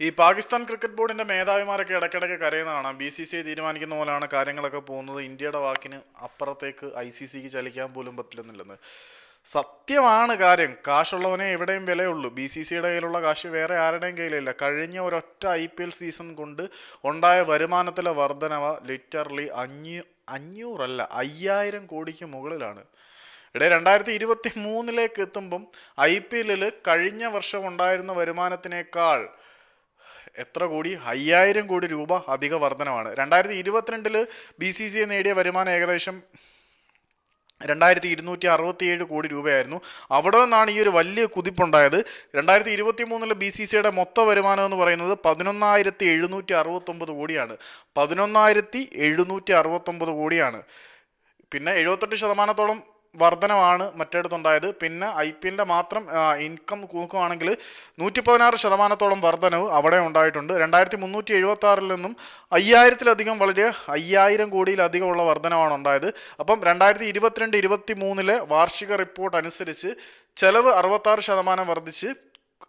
ഈ പാകിസ്ഥാൻ ക്രിക്കറ്റ് ബോർഡിന്റെ മേധാവിമാരൊക്കെ ഇടയ്ക്കിടയ്ക്ക് കരയുന്ന കാണാം ബി സി സി ഐ തീരുമാനിക്കുന്ന പോലെയാണ് കാര്യങ്ങളൊക്കെ പോകുന്നത്. ഇന്ത്യയുടെ വാക്കിന് അപ്പുറത്തേക്ക് ഐ സി സിക്ക് ചലിക്കാൻ പോലും പറ്റില്ലെന്നില്ലെന്ന്. സത്യമാണ് കാര്യം. കാശുള്ളവനെ എവിടെയും വിലയുള്ളൂ. ബി സി സിയുടെ കയ്യിലുള്ള കാശ് വേറെ ആരുടെയും കയ്യിലില്ല. കഴിഞ്ഞ ഒരൊറ്റ ഐ പി എൽ സീസൺ കൊണ്ട് ഉണ്ടായ വരുമാനത്തിലെ വർധനവ ലിറ്ററലി അഞ്ഞൂ അഞ്ഞൂറല്ല അയ്യായിരം കോടിക്ക് മുകളിലാണ്. ഇവിടെ രണ്ടായിരത്തി ഇരുപത്തി മൂന്നിലേക്ക് എത്തുമ്പം ഐ പി എല്ലിൽ കഴിഞ്ഞ വർഷം ഉണ്ടായിരുന്ന വരുമാനത്തിനേക്കാൾ എത്ര കോടി? അയ്യായിരം കോടി രൂപ അധിക വർധനമാണ് രണ്ടായിരത്തി ഇരുപത്തിരണ്ടിൽ ബി സി സി നേടിയ വരുമാനം ഏകദേശം രണ്ടായിരത്തി ഇരുന്നൂറ്റി അറുപത്തിയേഴ് കോടി രൂപയായിരുന്നു. അവിടെ നിന്നാണ് ഈ ഒരു വലിയ കുതിപ്പുണ്ടായത്. രണ്ടായിരത്തി ഇരുപത്തി മൂന്നിലെ ബി സി സിയുടെ മൊത്ത വരുമാനം എന്ന് പറയുന്നത് പതിനൊന്നായിരത്തി എഴുന്നൂറ്റി അറുപത്തൊമ്പത് കോടിയാണ്. പതിനൊന്നായിരത്തി എഴുന്നൂറ്റി അറുപത്തൊമ്പത് കോടിയാണ്. പിന്നെ എഴുപത്തെട്ട് ശതമാനത്തോളം വർധനമാണ് മറ്റേടത്തുണ്ടായത്. പിന്നെ ഐ പി എല്ലിന്റെ മാത്രം ഇൻകം നോക്കുകയാണെങ്കിൽ നൂറ്റി പതിനാറ് ശതമാനത്തോളം വർധനവ് അവിടെ ഉണ്ടായിട്ടുണ്ട്. രണ്ടായിരത്തി മുന്നൂറ്റി എഴുപത്തി ആറിൽ നിന്നും അയ്യായിരത്തിലധികം വളരെ അയ്യായിരം കോടിയിലധികമുള്ള വർധനമാണ് ഉണ്ടായത്. അപ്പം രണ്ടായിരത്തി ഇരുപത്തിരണ്ട് ഇരുപത്തി മൂന്നിലെ വാർഷിക റിപ്പോർട്ട് അനുസരിച്ച് ചെലവ് അറുപത്താറ് ശതമാനം വർദ്ധിച്ച്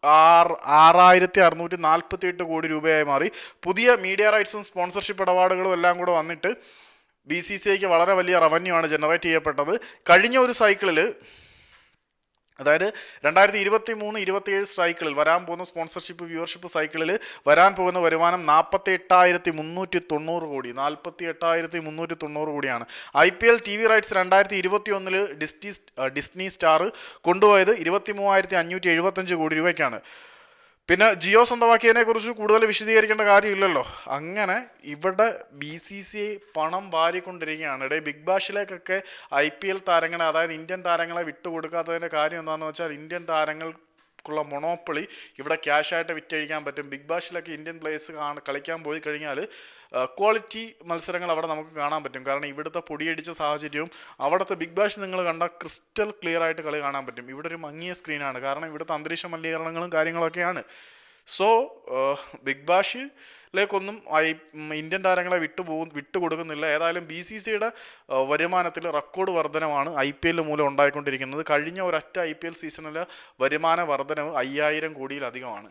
ആറ് ആറായിരത്തി അറുന്നൂറ്റി നാൽപ്പത്തി എട്ട് കോടി രൂപയായി മാറി. പുതിയ മീഡിയ റൈറ്റ്സും സ്പോൺസർഷിപ്പ് ഇടപാടുകളും എല്ലാം കൂടെ വന്നിട്ട് ബി സി സി ഐക്ക് വളരെ വലിയ റവന്യൂ ആണ് ജനറേറ്റ് ചെയ്യപ്പെട്ടത്. കഴിഞ്ഞ ഒരു സൈക്കിളിൽ അതായത് രണ്ടായിരത്തി ഇരുപത്തി മൂന്ന് ഇരുപത്തിയേഴ് സൈക്കിളിൽ വരാൻ പോകുന്ന സ്പോൺസർഷിപ്പ് വ്യൂവർഷിപ്പ് സൈക്കിളിൽ വരാൻ പോകുന്ന വരുമാനം നാൽപ്പത്തി എട്ടായിരത്തി മുന്നൂറ്റി തൊണ്ണൂറ് കോടി. നാൽപ്പത്തി എട്ടായിരത്തി മുന്നൂറ്റി തൊണ്ണൂറ് കോടിയാണ്. I P L T V rights രണ്ടായിരത്തി ഇരുപത്തി ഒന്നിൽ ഡിസ്നി ഡിസ്നി സ്റ്റാർ കൊണ്ടുപോയത് ഇരുപത്തി മൂവായിരത്തി അഞ്ഞൂറ്റി എഴുപത്തഞ്ച് കോടി രൂപയ്ക്കാണ്. പിന്നെ ജിയോ സ്വന്തമാക്കിയതിനെ കുറിച്ച് കൂടുതൽ വിശദീകരിക്കേണ്ട കാര്യമില്ലല്ലോ. അങ്ങനെ ഇവിടെ ബി സി സി ഐ പണം വാരിക്കൊണ്ടിരിക്കുകയാണ്. ഇടയിൽ ബിഗ് ബാഷിലേക്കൊക്കെ ഐ പി എൽ താരങ്ങളെ അതായത് ഇന്ത്യൻ താരങ്ങളെ വിട്ടുകൊടുക്കാത്തതിന്റെ കാര്യം എന്താണെന്ന് വെച്ചാൽ ഇന്ത്യൻ താരങ്ങൾക്കുള്ള മൊണോപ്പൊളി ഇവിടെ ക്യാഷായിട്ട് വിറ്റഴിക്കാൻ പറ്റും. ബിഗ് ബാഷിലൊക്കെ ഇന്ത്യൻ പ്ലേയേഴ്സ് കളിക്കാൻ പോയി കഴിഞ്ഞാൽ ക്വാളിറ്റി മത്സരങ്ങൾ അവിടെ നമുക്ക് കാണാൻ പറ്റും. കാരണം ഇവിടുത്തെ പൊടിയടിച്ച സാഹചര്യവും അവിടുത്തെ ബിഗ് ബാഷ് നിങ്ങൾ കണ്ട ക്രിസ്റ്റൽ ക്ലിയർ ആയിട്ട് കളി കാണാൻ പറ്റും. ഇവിടെ ഒരു മങ്ങിയ സ്ക്രീനാണ് കാരണം ഇവിടുത്തെ അന്തരീക്ഷ മലിനീകരണങ്ങളും കാര്യങ്ങളൊക്കെയാണ്. സോ ബിഗ് ബാഷിലേക്കൊന്നും ഐ ഇന്ത്യൻ താരങ്ങളെ വിട്ടു കൊടുക്കുന്നില്ല. വിട്ടുകൊടുക്കുന്നില്ല ഏതായാലും ബി സി സിയുടെ വരുമാനത്തിൽ റെക്കോർഡ് വർധനമാണ് ഐ പി എൽ മൂലം ഉണ്ടായിക്കൊണ്ടിരിക്കുന്നത്. കഴിഞ്ഞ ഒരൊറ്റ ഐ പി എൽ സീസണിലെ വരുമാന വർധനവ് അയ്യായിരം കോടിയിലധികമാണ്.